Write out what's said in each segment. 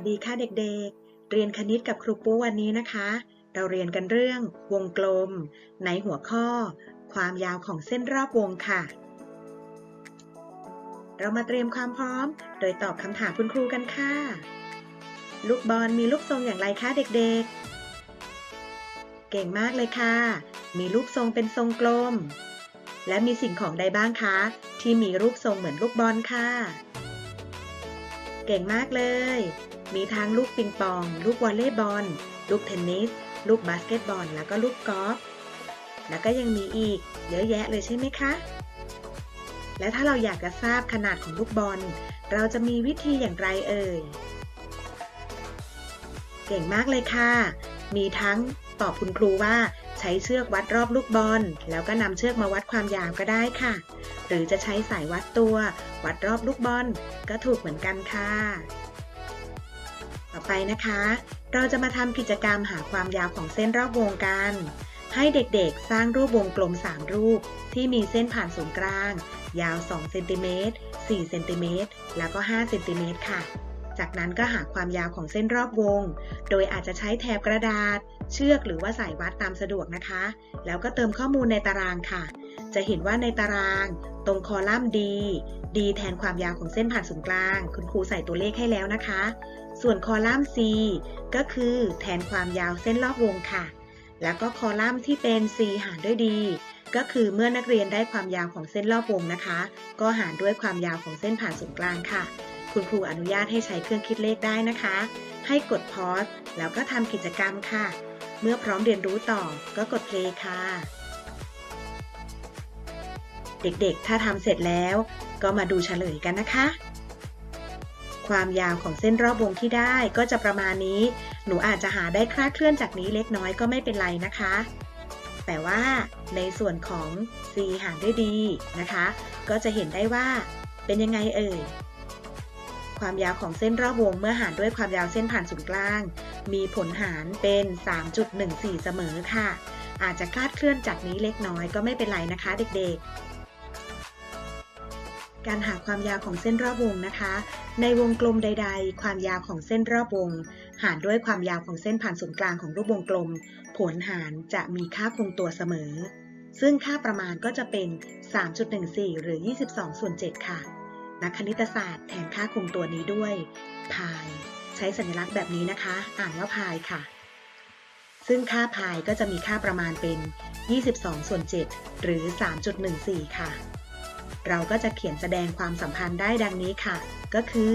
สดีค่ะเด็กๆ เรียนคณิตกับครูปูวันนี้นะคะ เราเรียนกันเรื่องวงกลม ในหัวข้อ ความยาวของเส้นรอบวงค่ะ เรามาเตรียมความพร้อม โดยตอบคำถามคุณครูกันค่ะ ลูกบอลมีลูกทรงอย่างไรคะเด็กๆ เก่งมากเลยค่ะ มีรูปทรงเป็นทรงกลม และมีสิ่งของใดบ้างคะ ที่มีรูปทรงเหมือนลูกบอลค่ะ เก่งมากเลย มีทั้งลูกปิงปอง ลูกวอลเลย์บอล ลูกเทนนิส ลูกบาสเกตบอล แล้วก็ลูกกอล์ฟ แล้วก็ยังมีอีก เยอะแยะเลยใช่ไหมคะ และถ้าเราอยากจะทราบขนาดของลูกบอล เราจะมีวิธีอย่างไรเอ่ย เก่งมากเลยค่ะ มีทั้งตอบคุณครูว่าใช้เชือกวัดรอบลูกบอล แล้วก็นำเชือกมาวัดความยาวก็ได้ค่ะ หรือจะใช้สายวัดตัว วัดรอบลูกบอลก็ถูกเหมือนกันค่ะ ต่อไปนะคะ เราจะมาทำกิจกรรมหาความยาวของเส้นรอบวงกัน ให้เด็กๆ สร้างรูปวงกลม 3 รูป ที่มีเส้นผ่านศูนย์กลาง ยาว 2 เซนติเมตร 4 เซนติเมตร แล้วก็ 5 เซนติเมตรค่ะ จากนั้นก็หาความยาวของเส้นรอบวง โดยอาจจะใช้แถบกระดาษ เชือกหรือว่าสายวัดตามสะดวกนะคะ แล้วก็เติมข้อมูลในตารางค่ะ จะเห็นว่าในตาราง ตรงคอลัมน์ D D แทนความยาวของเส้นผ่านศูนย์กลาง คุณครูใส่ตัวเลขให้แล้วนะคะ ส่วนคอลัมน์ C ก็คือแทนความยาวเส้นรอบวงค่ะ แล้วก็คอลัมน์ที่เป็น C หารด้วย D ก็คือเมื่อนักเรียนได้ความยาวของเส้นรอบวงนะคะ ก็หารด้วยความยาวของเส้นผ่านศูนย์กลางค่ะ คุณครูอนุญาตให้ใช้เครื่องคิดเลขได้นะคะ ให้กดพอสแล้วก็ทำกิจกรรมค่ะ เมื่อพร้อมเรียนรู้ต่อก็กดเพลย์ค่ะ เด็กๆ ถ้าทำเสร็จแล้ว ก็มาดูเฉลยกันนะคะ ความยาวของเส้นรอบวงที่ได้ก็จะประมาณนี้ หนูอาจจะหาได้คลาดเคลื่อนจากนี้เล็กน้อยก็ไม่เป็นไรนะคะแต่ว่าในส่วนของ c หารด้วย d นะคะ ก็จะเห็นได้ว่าเป็นยังไงเอ่ย ความยาวของเส้นรอบวงเมื่อหารด้วยความยาวเส้นผ่านศูนย์กลาง มีผลหารเป็น 3.14 เสมอค่ะ อาจจะคลาดเคลื่อนจากนี้เล็กน้อยก็ไม่เป็นไรนะคะเด็กๆ การหาความยาวของเส้นรอบวงนะคะ ในวงกลมใด ๆ ความยาวของเส้นรอบวง หารด้วยความยาวของเส้นผ่านศูนย์กลางของรูปวงกลม ผลหารจะมีค่าคงตัวเสมอ ซึ่งค่าประมาณก็จะเป็น 3.14 หรือ 22ส่วน7ค่ะ นักคณิตศาสตร์แทนค่าคงตัวนี้ด้วยพายใช้สัญลักษณ์แบบนี้นะคะ อ่านว่าพายค่ะ ซึ่งค่าพายก็จะมีค่าประมาณเป็น 22 ส่วน 7 หรือ 3.14 ค่ะ เราก็จะเขียนแสดงความสัมพันธ์ได้ดังนี้ค่ะ ก็คือ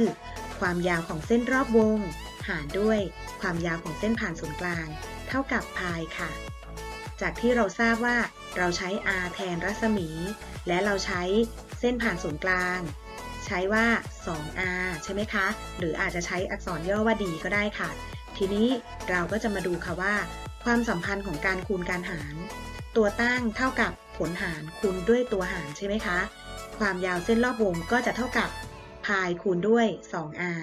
ความยาวของเส้นรอบวง หารด้วยความยาวของเส้นผ่านศูนย์กลาง เท่ากับพายค่ะ จากที่เราทราบว่าเราใช้ r แทนรัศมี และเราใช้เส้นผ่านศูนย์กลาง ใช้ว่า 2r ใช่ไหมคะ หรืออาจจะใช้อักษรย่อว่า d ก็ได้ค่ะ ทีนี้เราก็จะมาดูค่ะว่า ความสัมพันธ์ของการคูณการหาร ตัวตั้งเท่ากับผลหารคูณด้วยตัวหารใช่ไหมคะ ความยาวเส้นรอบวงก็จะเท่ากับพายคูณด้วย 2r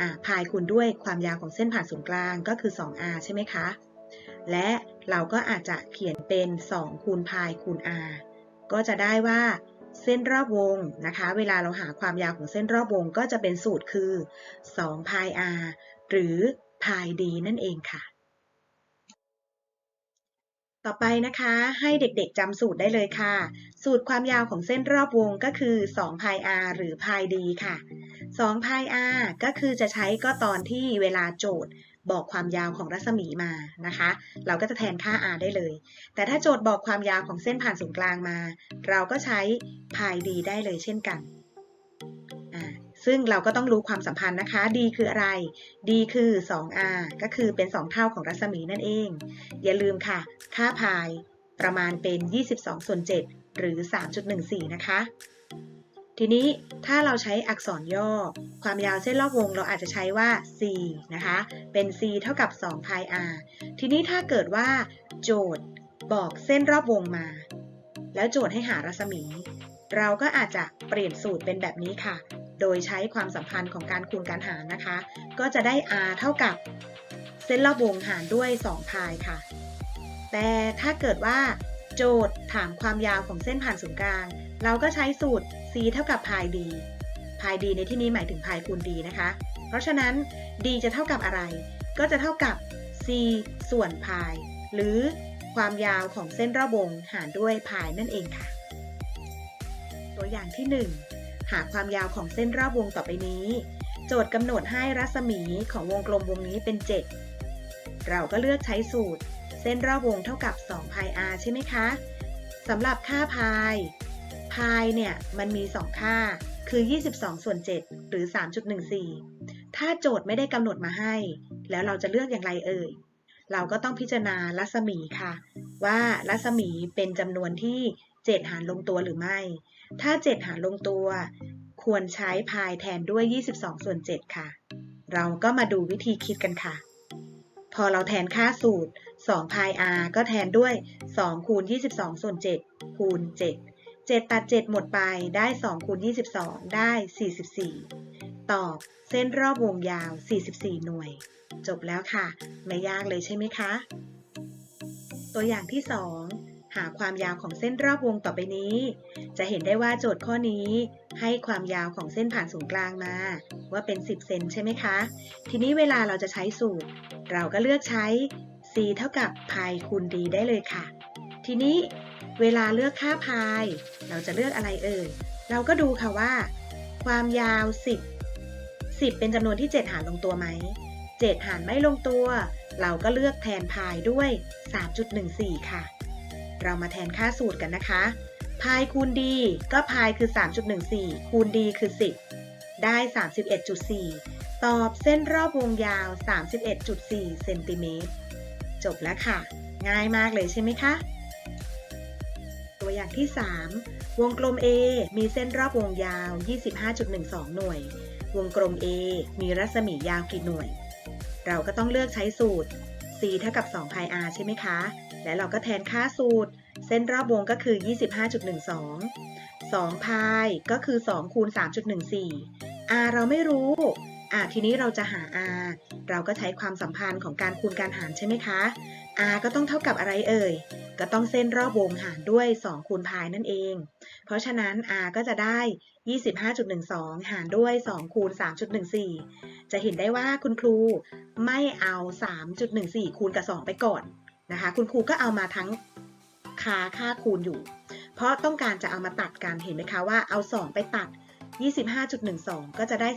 อ่าพายคูณด้วยความยาวของเส้นผ่านศูนย์กลางก็คือ 2r ใช่ไหมคะ และเราก็อาจจะเขียนเป็น 2 คูณพายคูณ r ก็จะได้ว่า เส้นรอบวงนะคะ เวลาเราหาความยาวของเส้นรอบวงก็จะเป็นสูตรคือ2พาย r หรือพาย d นั่นเองค่ะ ต่อไปนะคะให้เด็กๆจำสูตรได้เลยค่ะ สูตรความยาวของเส้นรอบวงก็คือ2พาย r หรือพาย d ค่ะ2พาย r ก็คือจะใช้ก็ตอนที่เวลาโจทย์ บอกความยาวของรัศมีมานะคะ เราก็จะแทนค่า r ได้เลย แต่ถ้าโจทย์บอกความยาวของเส้นผ่านศูนย์กลางมา เราก็ใช้พาย d ได้เลยเช่นกันซึ่งเราก็ต้องรู้ความสัมพันธ์นะคะ d คืออะไร d คือ 2r ก็คือเป็น 2 เท่าของรัศมีนั่นเอง อย่าลืมค่ะ ค่าพายประมาณเป็น 22ส่วน7หรือ 3.14 นะคะ ทีนี้ถ้าเราใช้อักษรย่อ ความยาวเส้นรอบวงเราอาจจะใช้ว่า c นะคะ เป็น c เท่ากับ2 pi r ทีนี้ถ้าเกิดว่า โจทย์บอกเส้นรอบวงมา แล้วโจทย์ให้หารัศมี เราก็อาจจะเปลี่ยนสูตรเป็นแบบนี้ค่ะ โดยใช้ความสัมพันธ์ของการคูณการหารนะคะ ก็จะได้ r เท่ากับเส้นรอบวงหารด้วย2 pi ค่ะ แต่ถ้าเกิดว่า โจทย์ถามความยาวของเส้นผ่านศูนย์กลาง เราก็ใช้สูตร c เท่ากับ pi d pi d ในที่นี้หมายถึง pi คูณ d นะคะ เพราะฉะนั้น d จะเท่ากับอะไร ก็จะเท่ากับ c ส่วนพาย หรือความยาวของเส้นรอบวงหารด้วยพายนั่นเองค่ะ ตัวอย่างที่ 1 หาความยาวของเส้นรอบวงต่อไปนี้ โจทย์กำหนดให้รัศมีของวงกลมวงนี้เป็น 7 เราก็เลือกใช้สูตร เส้นรอบวงเท่ากับ2พาย r ใช่ไหมคะสำหรับค่าพาย พายเนี่ยมันมี 2 ค่า คือ 22 ส่วน 7 หรือ 3.14 ถ้าโจทย์ไม่ได้กำหนดมาให้ แล้วเราจะเลือกอย่างไรเอ่ย เราก็ต้องพิจารณารัศมีค่ะ ว่ารัศมีเป็นจำนวนที่ 7 หารลงตัวหรือไม่ ถ้า 7 หารลงตัว ควรใช้พายแทนด้วย 22 ส่วน 7 ค่ะ เราก็มาดูวิธีคิดกันค่ะ พอเราแทนค่าสูตร2พาย r ก็แทนด้วย2คูณ22 ส่วน 7 คูณ 7 7 ตัด 7 หมดไปได้2คูณ22 ได้ 44 ตอบเส้นรอบวงยาว 44 หน่วย จบแล้วค่ะ ไม่ยากเลยใช่ไหมคะ ตัวอย่างที่ 2 หาความยาวของเส้นรอบวงต่อไปนี้ จะเห็นได้ว่าโจทย์ข้อนี้ ให้ความยาวของเส้นผ่านศูนย์กลางมา ว่าเป็น 10 เซนใช่ไหมคะ ทีนี้เวลาเราจะใช้สูตร เราก็เลือกใช้ c เท่ากับพคูณ d ได้เลยค่ะ ทีนี้เวลาเลือกค่าพาย เราจะเลือกอะไรเอ่ย เราก็ดูค่ะว่า ความยาว 10 10 เป็นจำนวนที่ 7 หารลงตัวไหม 7 หารไม่ลงตัว เราก็เลือกแทนพายด้วย 3.14 ค่ะ เรามาแทนค่าสูตรกันนะคะ พายคูณ d ก็พายคือ 3.14 คูณ d คือ 10 ได้ 31.4 ตอบเส้นรอบวงยาว 31.4 เซนติเมตร จบแล้วค่ะ ง่ายมากเลยใช่ไหมคะ ตัวอย่างที่ 3 วงกลม A มีเส้นรอบวงยาว 25.12 หน่วย วงกลม A มีรัศมียาวกี่หน่วย เราก็ต้องเลือกใช้สูตร c เท่ากับ2 pi r ใช่ไหมคะ และเราก็แทนค่าสูตร เส้นรอบวงก็คือ 25.12 2 pi ก็คือ 2 คูณ 3.14 r เราไม่รู้อะทีนี้เราจะหา r เราก็ใช้ความสัมพันธ์ของการคูณการหารใช่ไหมคะ r ก็ต้องเท่ากับอะไรเอ่ย ก็ต้องเส้นรอบวงหารด้วย 2 คูณพายนั่นเอง เพราะฉะนั้น r ก็จะได้ 25.12 หารด้วย 2 คูณ 3.14 จะเห็นได้ว่าคุณครูไม่เอา 3.14 คูณกับ 2 ไปก่อนนะคะ คุณครูก็เอามาทั้งคาค่าคูณอยู่ เพราะต้องการจะเอามาตัดกัน เห็นไหมคะว่าเอา 2 ไปตัด 25.12 ก็จะได้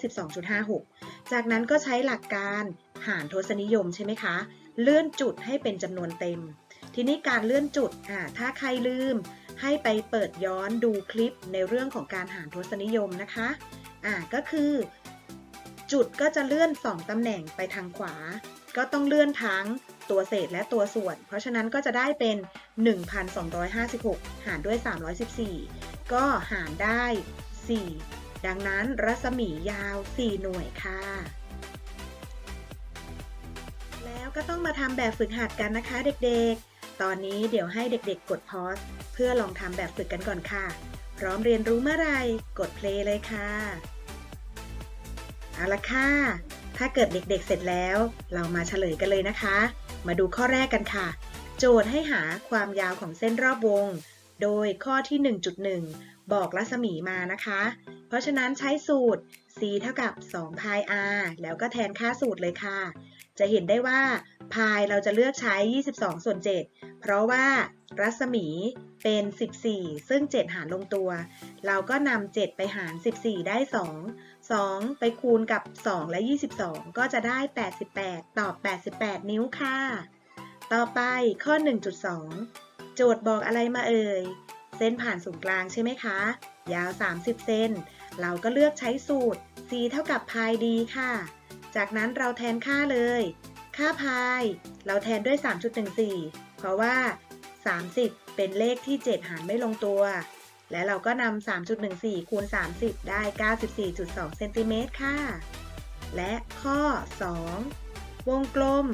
12.56 จากนั้นก็ใช้หลักการหารทศนิยมใช่ไหมคะ เลื่อนจุดให้เป็นจำนวนเต็ม ทีนี้การเลื่อนจุดอ่าถ้าใครลืม ให้ไปเปิดย้อนดูคลิปในเรื่องของการหารทศนิยมนะคะอ่าก็คือ จุดก็จะเลื่อน 2ตำแหน่งไปทางขวา ก็ต้องเลื่อนทั้งตัวเศษและตัวส่วน เพราะฉะนั้นก็จะได้เป็น 1,256 หารด้วย 314 ก็หารได้ 4 ดังนั้นรัศมียาว 4 หน่วยค่ะ แล้วก็ต้องมาทำแบบฝึกหัดกันนะคะเด็กๆ ตอนนี้เดี๋ยวให้เด็กๆ กดพอสเพื่อลองทำแบบฝึกกันก่อนค่ะ พร้อมเรียนรู้เมื่อไรกดเพลย์เลยค่ะ เอาละค่ะ ถ้าเกิดเด็กๆเสร็จแล้ว เรามาเฉลยกันเลยนะคะ มาดูข้อแรกกันค่ะ โจทย์ให้หาความยาวของเส้นรอบวง โดยข้อที่ 1.1 บอกรัศมีมานะคะ เพราะฉะนั้นใช้สูตร c เท่ากับ2 pi r แล้วก็แทนค่าสูตรเลยค่ะ จะเห็นได้ว่าพายเราจะเลือกใช้ 22 ส่วน 7 เพราะว่ารัศมีเป็น 14 ซึ่ง 7 หารลงตัว เราก็นำ7ไปหาร 14 ได้ 2 2 ไปคูณกับ 2 และ 22 ก็จะได้ 88 ตอบ 88 นิ้วค่ะ ต่อไปข้อ 1.2 โจทย์บอกอะไรมาเอ่ย เส้นผ่านศูนย์กลางใช่ไหมคะ ยาว 30 เซน เราก็เลือกใช้สูตร c เท่ากับพาย d ค่ะ จากนั้นเราแทนค่าเลย ค่าพาย เราแทนด้วย 3.14 เพราะว่า 30 เป็นเลขที่ 7 หารไม่ลงตัว และเราก็นำ 3.14 คูณ 30 ได้ 94.2 เซนติเมตรค่ะ และข้อ 2 วงกลม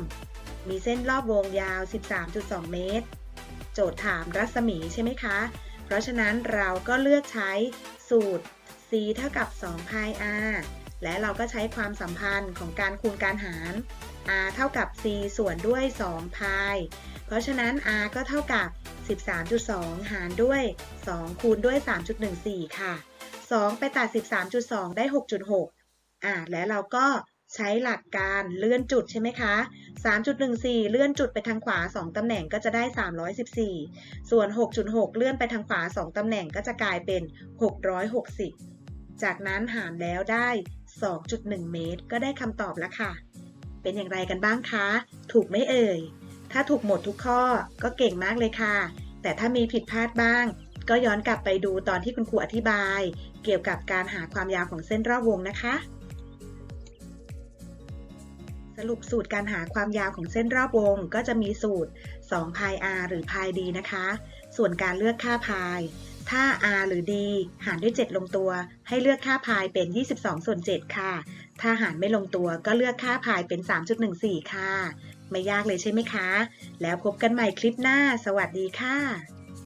มีเส้นรอบวงยาว 13.2 เมตร โจทย์ถามรัศมีใช่ไหมคะ เพราะฉะนั้นเราก็เลือกใช้สูตร c เท่ากับ2 pi r และเราก็ใช้ความสัมพันธ์ของการคูณการหาร r เท่ากับ c ส่วนด้วย2 pi เพราะฉะนั้น r ก็เท่ากับ 13.2 หารด้วย 2 คูณด้วย 3.14 ค่ะ 2 ไปตัด 13.2 ได้ 6.6 อ่า และเราก็ใช้หลักการเลื่อนจุดใช่ไหมคะ 3.14 เลื่อนจุดไปทางขวา 2 ตำแหน่งก็จะได้ 314 ส่วน 6.6 เลื่อนไปทางขวา 2 ตำแหน่งก็จะกลายเป็น 660 จากนั้นหารแล้วได้ 2.1 เมตร ก็ได้คำตอบแล้วค่ะ เป็นอย่างไรกันบ้างคะ ถูกไหมเอ่ย ถ้าถูกหมดทุกข้อก็เก่งมากเลยค่ะ แต่ถ้ามีผิดพลาดบ้าง ก็ย้อนกลับไปดูตอนที่คุณครูอธิบาย เกี่ยวกับการหาความยาวของเส้นรอบวงนะคะ สรุปสูตรการหาความยาวของเส้นรอบวง ก็จะมีสูตร2พาย r หรือพาย d นะคะ ส่วนการเลือกค่าพายถ้า r หรือ d หารด้วย 7 ลงตัว ให้เลือกค่าพายเป็น 22 ส่วน 7 ค่ะ ถ้าหารไม่ลงตัวก็เลือกค่าพายเป็น 3.14 ค่ะ ไม่ยากเลยใช่ไหมคะ แล้วพบกันใหม่คลิปหน้า สวัสดีค่ะ